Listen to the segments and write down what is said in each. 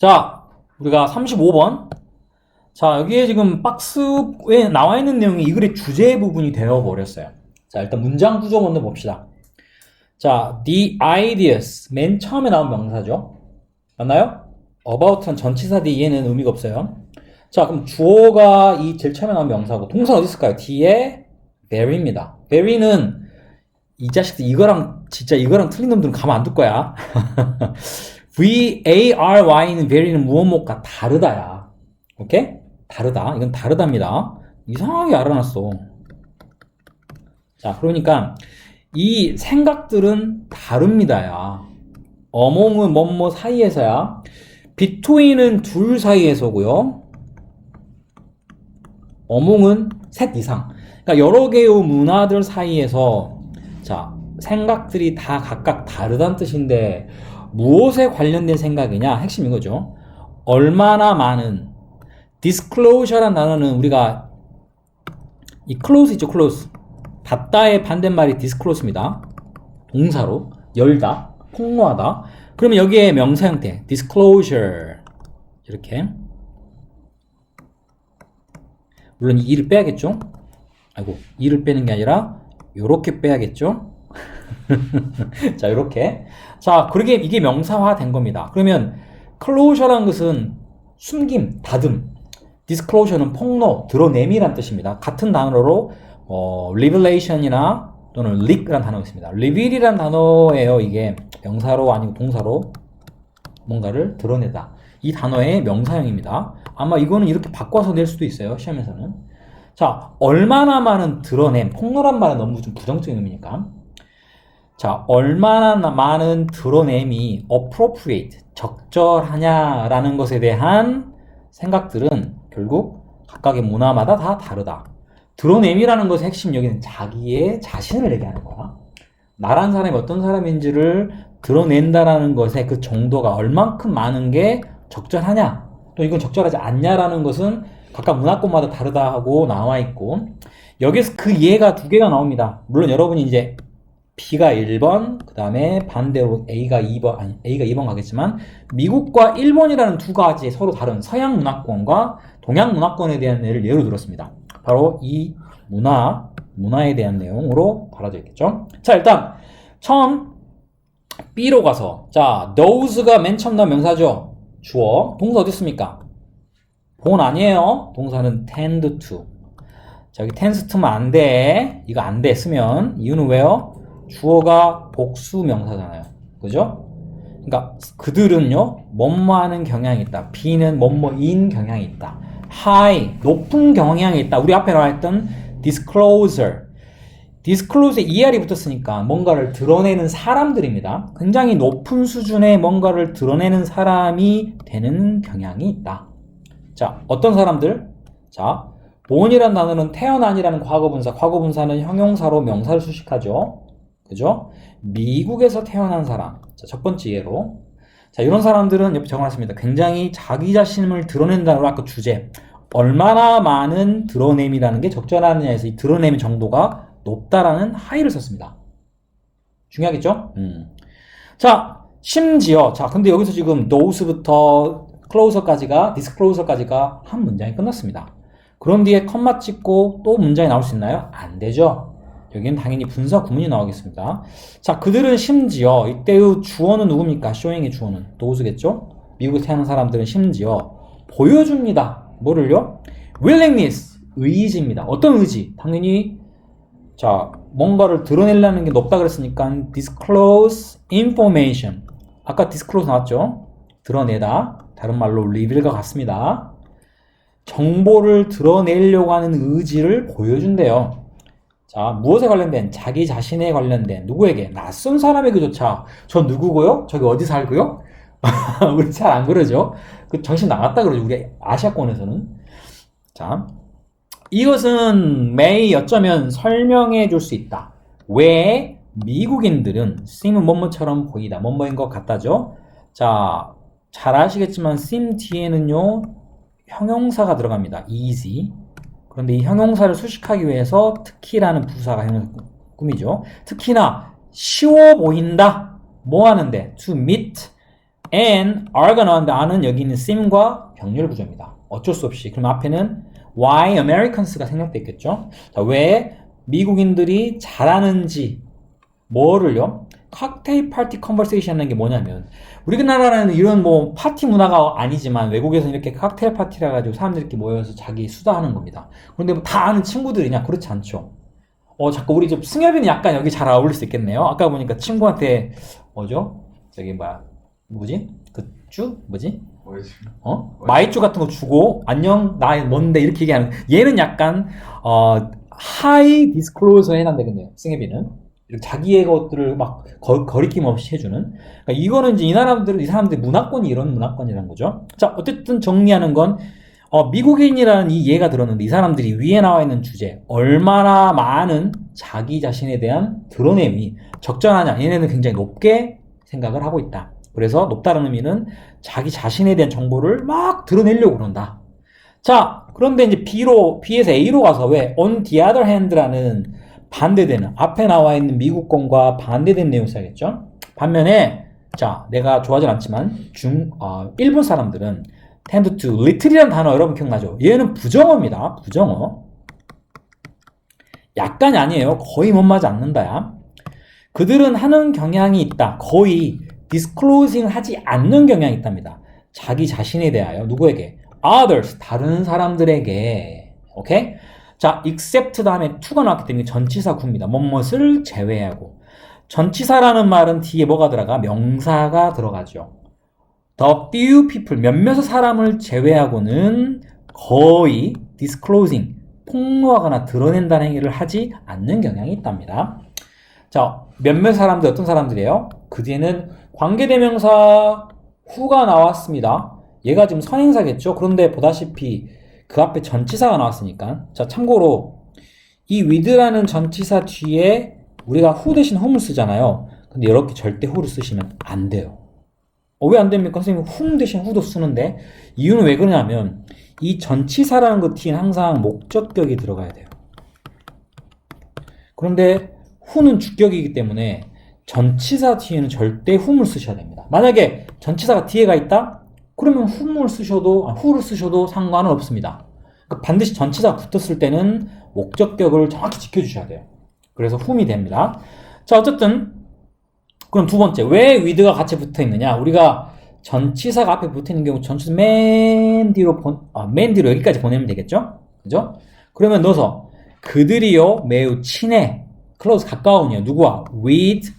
자, 우리가 35번. 자, 여기에 지금 박스에 나와 있는 내용이 이 글의 주제 부분이 되어 버렸어요. 자, 일단 문장 구조 먼저 봅시다. 자, the ideas. 맨 처음에 나온 명사죠. 맞나요? about은 전치사 뒤에는 의미가 없어요. 자, 그럼 주어가 이 제일 처음에 나온 명사고, 동사 어디 있을까요? 뒤에 very입니다. very는 이 자식들 이거랑, 진짜 이거랑 틀린 놈들은 가만 안 둘 거야. V-A-R-Y는 very는 무엇 무엇과 다르다야. 오케이? 다르다. 이건 다르답니다. 이상하게 알아놨어. 자, 그러니까 이 생각들은 다릅니다야. 어몽은 뭐뭐 사이에서야. between은 둘 사이에서고요. 어몽은 셋 이상. 그러니까 여러 개의 문화들 사이에서 자, 생각들이 다 각각 다르다는 뜻인데 무엇에 관련된 생각이냐? 핵심 이거죠. 얼마나 많은 disclosure란 단어는 우리가 이 close 있죠, close. 닫다의 반대말이 disclose입니다. 동사로 열다, 폭로하다. 그러면 여기에 명사 형태 disclosure 이렇게 물론 이 이를 빼야겠죠? 아이고 이를 빼는 게 아니라 요렇게 빼야겠죠? 자, 이렇게. 자, 그러게 이게 명사화 된 겁니다. 그러면 closure란 것은 숨김, 다듬. disclosure는 폭로, 드러냄이란 뜻입니다. 같은 단어로 어, revelation이나 또는 leak란 단어가 있습니다. reveal이란 단어예요. 이게 명사로 아니고 동사로 뭔가를 드러내다. 이 단어의 명사형입니다. 아마 이거는 이렇게 바꿔서 낼 수도 있어요. 시험에서는. 자, 얼마나 많은 드러냄, 폭로란 말은 너무 좀 부정적인 의미니까. 자, 얼마나 많은 드러냄이 appropriate, 적절하냐라는 것에 대한 생각들은 결국 각각의 문화마다 다 다르다. 드러냄이라는 것의 핵심 여기는 자기의 자신을 얘기하는 거야. 나란 사람이 어떤 사람인지를 드러낸다라는 것의 그 정도가 얼만큼 많은 게 적절하냐, 또 이건 적절하지 않냐라는 것은 각각 문화권마다 다르다 하고 나와 있고, 여기서 그 예가 두 개가 나옵니다. 물론 여러분이 이제 B가 1번, 그 다음에 반대로 A가 2번, 아니, A가 2번 가겠지만, 미국과 일본이라는 두 가지 서로 다른 서양 문화권과 동양 문화권에 대한 예를 예로 들었습니다. 바로 이 문화, 문화에 대한 내용으로 달아져 있겠죠. 자, 일단, 처음, B로 가서, 자, those가 맨 처음 나온 명사죠. 주어. 동사 어디 있습니까? 본 아니에요. 동사는 tend to. 자, 여기 tends to면 안 돼. 이거 안 돼. 쓰면. 이유는 왜요? 주어가 복수 명사잖아요. 그죠? 그러니까 그들은요, 뭐뭐 하는 경향이 있다. B는 뭐뭐인 경향이 있다. high, 높은 경향이 있다. 우리 앞에 나와있던 disclosure. disclose에 ER이 붙었으니까 뭔가를 드러내는 사람들입니다. 굉장히 높은 수준의 뭔가를 드러내는 사람이 되는 경향이 있다. 자, 어떤 사람들? 자, born이라는 단어는 태어난이라는 과거분사, 과거분사는 형용사로 명사를 수식하죠. 그죠? 미국에서 태어난 사람. 자, 첫 번째 예로. 자, 이런 사람들은 옆에 적어놨습니다. 굉장히 자기 자신을 드러낸다는 아까 주제. 얼마나 많은 드러냄이라는 게 적절하느냐에서 이 드러냄의 정도가 높다라는 하이를 썼습니다. 중요하겠죠? 음. 자, 심지어, 자, 근데 여기서 지금 those부터 closer까지가, discloser까지가 한 문장이 끝났습니다. 그런 뒤에 컴마 찍고 또 문장이 나올 수 있나요? 안 되죠? 여기는 당연히 분사 구문이 나오겠습니다. 자, 그들은 심지어 이때의 주어는 누굽니까? showing의 주어는 those겠죠? 미국에 태어난 사람들은 심지어 보여줍니다. 뭐를요? willingness, 의지입니다. 어떤 의지? 당연히 자, 뭔가를 드러내려는 게 높다 그랬으니까 disclose information. 아까 disclose 나왔죠? 드러내다. 다른 말로 reveal과 같습니다. 정보를 드러내려고 하는 의지를 보여준대요. 자, 무엇에 관련된? 자기 자신에 관련된 누구에게? 낯선 사람에게조차 저 누구고요? 저기 어디 살고요? 우리 잘 안 그러죠? 그 정신 나갔다 그러죠. 우리 아시아권에서는. 자, 이것은 may 어쩌면 설명해 줄 수 있다. 왜 미국인들은 seem은 뭐뭐처럼 보이다. 뭐뭐인 것 같다죠? 자, 잘 아시겠지만 seem 뒤에는요, 형용사가 들어갑니다. easy. 그런데 이 형용사를 수식하기 위해서 특히라는 부사가 형용사 꾸미죠. 특히나 쉬워 보인다. 뭐 하는데? to meet and are가 나왔는데 a는 여기 있는 seem과 병렬 구조입니다. 어쩔 수 없이. 그럼 앞에는 why Americans가 생략돼 있겠죠? 자, 왜 미국인들이 잘하는지 뭐를요? 칵테일 파티 컨버세이션 하는 게 뭐냐면 우리나라는 이런 뭐 파티 문화가 아니지만 외국에서는 이렇게 칵테일 파티라 가지고 사람들이 이렇게 모여서 자기 수다하는 겁니다. 그런데 뭐 다 아는 친구들이냐? 그렇지 않죠. 어, 자꾸 우리 좀 승엽이는 약간 여기 잘 어울릴 수 있겠네요. 아까 보니까 친구한테 뭐죠? 저기 뭐야? 뭐지? 그 쭈? 뭐지? 어? 마이쮸 같은 거 주고 안녕 나 뭔데 이렇게 얘기하는 얘는 약간 어 하이 디스클로저에 해당되겠네요 이렇게 자기의 것들을 막 거, 거리낌 없이 해주는. 그러니까 이거는 이제 이 사람들은 이 사람들 문화권이 이런 문화권이라는 거죠. 자 어쨌든 정리하는 건 어, 미국인이라는 이 예가 들었는데 이 사람들이 위에 나와 있는 주제 얼마나 많은 자기 자신에 대한 드러냄이 적절하냐. 얘네는 굉장히 높게 생각을 하고 있다. 그래서 높다는 의미는 자기 자신에 대한 정보를 막 드러내려고 그런다. 자, 그런데 이제 B로, B에서 A로 가서 왜 on the other hand라는 반대되는, 앞에 나와 있는 미국권과 반대된 내용 써야겠죠? 반면에, 자, 내가 좋아하진 않지만, 중, 어, 일본 사람들은 tend to, little이라는 단어 여러분 기억나죠? 얘는 부정어입니다. 부정어. 약간이 아니에요. 거의 못 맞지 않는다야. 그들은 하는 경향이 있다. 거의 disclosing 하지 않는 경향이 있답니다. 자기 자신에 대하여 누구에게? others 다른 사람들에게 오케이? 자, except 다음에 to가 나왔기 때문에 전치사 구입니다. 뭐뭇을 제외하고 전치사라는 말은 뒤에 뭐가 들어가? 명사가 들어가죠. The few people 몇몇의 사람을 제외하고는 거의 disclosing 폭로하거나 드러낸다는 행위를 하지 않는 경향이 있답니다. 자, 몇몇 사람들 어떤 사람들이에요? 그 뒤에는 관계대명사 후가 나왔습니다. 얘가 지금 선행사겠죠? 그런데 보다시피 그 앞에 전치사가 나왔으니까. 자, 참고로 이 with라는 전치사 뒤에 우리가 who 대신 whom을 쓰잖아요. 근데 이렇게 절대 who를 쓰시면 안 돼요. 어, 왜 안 됩니까? 선생님, whom 대신 who도 쓰는데 이유는 왜 그러냐면 이 전치사라는 것 뒤엔 항상 목적격이 들어가야 돼요. 그런데 who는 주격이기 때문에 전치사 뒤에는 절대 whom을 쓰셔야 됩니다. 만약에 전치사가 뒤에가 있다? 그러면 whom을 쓰셔도, 아, who를 쓰셔도 상관은 없습니다. 그러니까 반드시 전치사가 붙었을 때는 목적격을 정확히 지켜주셔야 돼요. 그래서 whom이 됩니다. 자, 어쨌든, 그럼 두 번째, 왜 with가 같이 붙어 있느냐? 우리가 전치사가 앞에 붙어 있는 경우 전치사 맨 뒤로, 보, 아, 맨 뒤로 여기까지 보내면 되겠죠? 그죠? 그러면 넣어서 그들이요 매우 친해 클로즈 가까운이요 누구와 with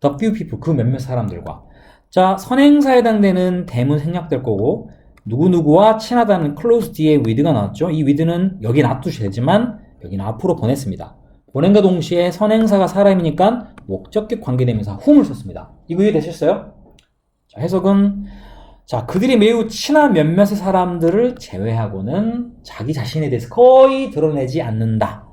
the few people 그 몇몇 사람들과 자 선행사에 해당되는 대문 생략될 거고 누구누구와 친하다는 close 뒤에 with가 나왔죠 이 with는 여기 놔두셔야 되지만 여기는 앞으로 보냈습니다 보낸과 동시에 선행사가 사람이니까 목적격 관계대명사 whom을 썼습니다 이거 이해되셨어요? 자 해석은 자, 그들이 매우 친한 몇몇의 사람들을 제외하고는 자기 자신에 대해서 거의 드러내지 않는다.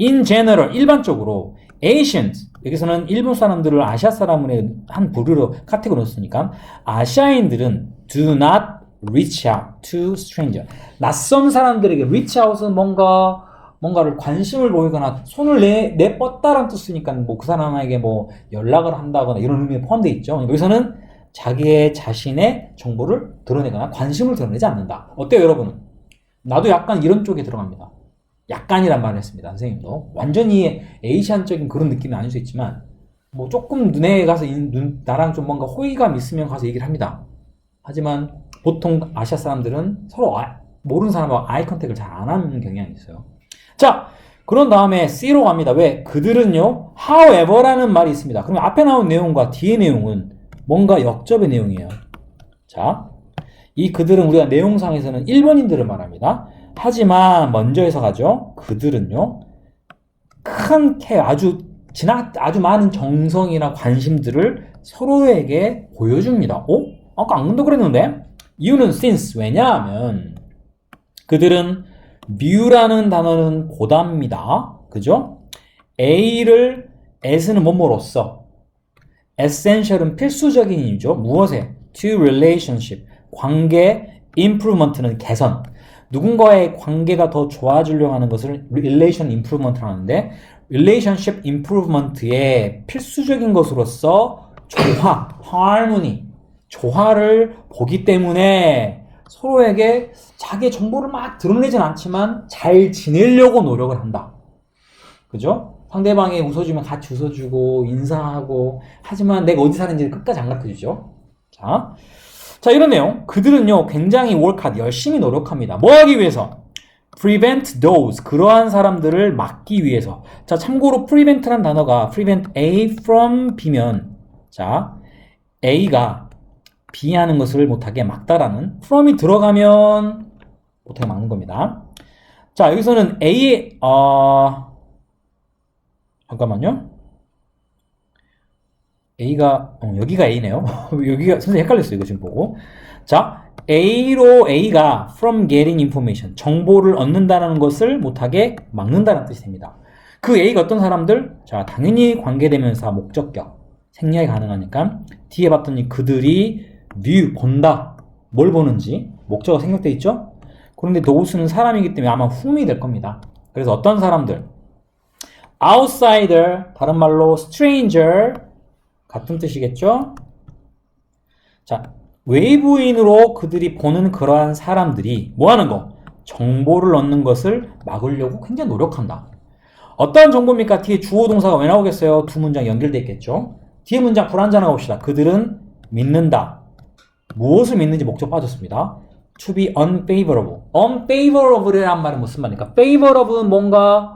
In general, 일반적으로 Asians, 여기서는 일본 사람들을 아시아 사람의 한 부류로 카테고리 넣었으니까 아시아인들은 do not reach out to stranger. 낯선 사람들에게 reach out은 뭔가 뭔가를 관심을 보이거나 손을 내, 내뻗다라는 뜻이니까 뭐 그 사람에게 뭐 연락을 한다거나 이런 의미에 포함되어 있죠. 여기서는 자기의 자신의 정보를 드러내거나 관심을 드러내지 않는다. 어때요, 여러분? 나도 약간 이런 쪽에 들어갑니다. 약간이란 말을 했습니다, 선생님도. 완전히 에이시안적인 그런 느낌이 아닐 수 있지만, 뭐 조금 눈에 가서 이 눈, 나랑 좀 뭔가 호의감 있으면 가서 얘기를 합니다. 하지만 보통 아시아 사람들은 서로 아, 모르는 사람하고 아이 컨택을 잘 안 하는 경향이 있어요. 자, 그런 다음에 C로 갑니다. 왜? 그들은요, however라는 말이 있습니다. 그럼 앞에 나온 내용과 뒤의 내용은 뭔가 역접의 내용이에요. 자, 이 그들은 우리가 내용상에서는 일본인들을 말합니다. 하지만 먼저 해석하죠. 그들은요, 큰 케어, 아주 지나 아주 많은 정성이나 관심들을 서로에게 보여줍니다. 어? 아까 안 그런다 그랬는데? 이유는 since 왜냐하면 그들은 view라는 단어는 고답니다. 그죠? A를 as는 뭐뭐로써 essential은 필수적인 이유죠. 무엇에? to relationship. 관계, improvement는 개선. 누군가의 관계가 더 좋아지려고 하는 것을 relation improvement라고 하는데 relationship improvement의 필수적인 것으로서 조화, harmony, 조화를 보기 때문에 서로에게 자기의 정보를 막 드러내진 않지만 잘 지내려고 노력을 한다. 그죠? 상대방이 웃어주면 같이 웃어주고 인사하고 하지만 내가 어디 사는지를 끝까지 안 가르쳐주죠. 자, 자 이런 내용 그들은요 굉장히 hard 열심히 노력합니다. 뭐 하기 위해서? prevent those 그러한 사람들을 막기 위해서 자 참고로 prevent란 단어가 prevent A from B면 자 A가 B 하는 것을 못하게 막다라는 from이 들어가면 못하게 막는 겁니다. 자 여기서는 A의 어 잠깐만요. A가 어, 여기가 A네요. 여기가 선생님 헷갈렸어요. 이거 지금 보고. 자, A로 A가 from getting information 정보를 얻는다는 것을 못하게 막는다는 뜻이 됩니다. 그 A가 어떤 사람들? 자, 당연히 관계대명사 목적격 생략이 가능하니까 뒤에 봤더니 그들이 view 본다. 뭘 보는지 목적어 생략돼 있죠? 그런데 thos는 사람이기 때문에 아마 whom이 될 겁니다. 그래서 어떤 사람들? outsider 다른 말로 stranger 같은 뜻이겠죠? 자, 외부인으로 그들이 보는 그러한 사람들이 뭐 하는 거? 정보를 얻는 것을 막으려고 굉장히 노력한다. 어떤 정보입니까? 뒤에 주어 동사가 왜 나오겠어요? 두 문장 연결돼 있겠죠? 뒤에 문장 불안전하고 봅시다. 그들은 믿는다. 무엇을 믿는지 목적 빠졌습니다. to be unfavorable. unfavorable이란 말은 무슨 말입니까? favorable은 뭔가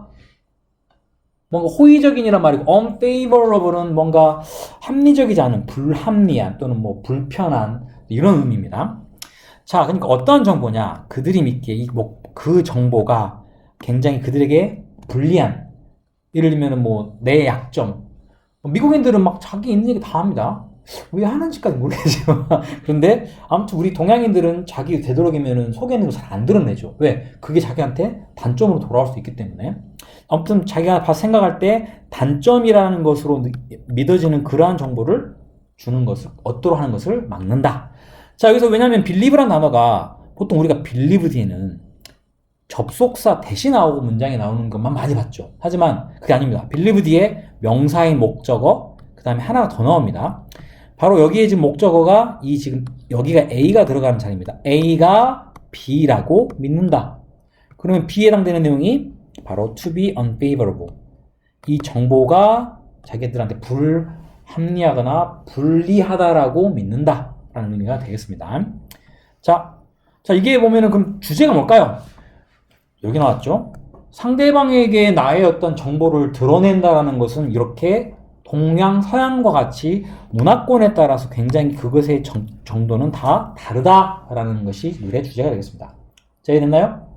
뭔가 호의적인이란 말이고 unfavorable은 뭔가 합리적이지 않은 불합리한 또는 뭐 불편한 이런 의미입니다. 자, 그러니까 어떤 정보냐? 그들이 믿기에 이 뭐 그 정보가 굉장히 그들에게 불리한 예를 들면 뭐 내 약점 미국인들은 막 자기 있는 얘기 다 합니다. 왜 하는지까지 모르겠지만 그런데 아무튼 우리 동양인들은 자기 되도록이면은 속에 있는 거잘안 드러내죠. 왜? 그게 자기한테 단점으로 돌아올 수 있기 때문에 아무튼 자기가 봐 생각할 때 단점이라는 것으로 느- 믿어지는 그러한 정보를 주는 것을 얻도록 하는 것을 막는다. 자 여기서 왜냐하면 believe란 단어가 보통 우리가 뒤에는 접속사 대신 나오고 문장이 나오는 것만 많이 봤죠. 하지만 그게 아닙니다. believe 뒤에 명사인 목적어 그 다음에 하나가 더 나옵니다. 바로 여기에 지금 목적어가 이 지금 여기가 A가 들어가는 자리입니다. A가 B라고 믿는다. 그러면 B에 해당되는 내용이 바로 to be unfavorable. 이 정보가 자기들한테 불합리하거나 불리하다라고 믿는다. 라는 의미가 되겠습니다. 자, 자, 이게 보면은 그럼 주제가 뭘까요? 여기 나왔죠? 상대방에게 나의 어떤 정보를 드러낸다라는 것은 이렇게 동양, 서양과 같이 문화권에 따라서 굉장히 그것의 정, 정도는 다 다르다라는 것이 우리의 주제가 되겠습니다. 자, 이해됐나요?